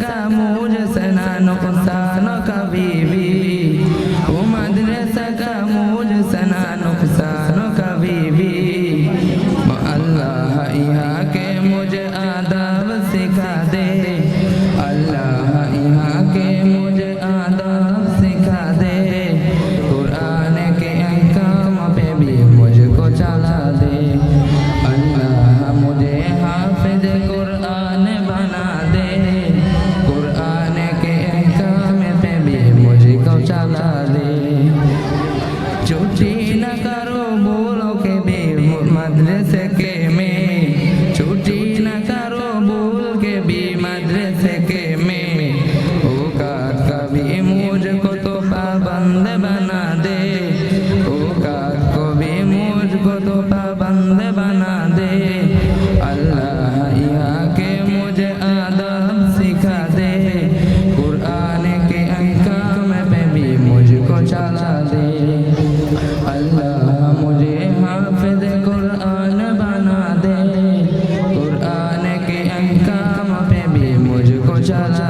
ka کو تو پابند بنا دے۔ اللہ یہاں کے مجھے آداب سکھا دے۔ قرآن کے انکام پہ بھی مجھ کو چلا دے۔ اللہ مجھے حافظ قرآن بنا دے۔ قرآن کے انکام پہ بھی مجھ کو چلا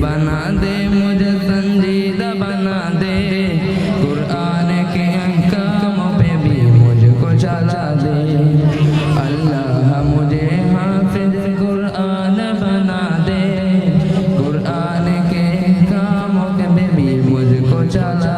بنا دے مجھے سنجیدہ بنا دے۔ قرآن کے احکاموں پہ بھی مجھ کو چلا دے۔ اللہ مجھے حافظ قرآن بنا دے۔ قرآن کے احکاموں پہ بھی مجھ کو چلا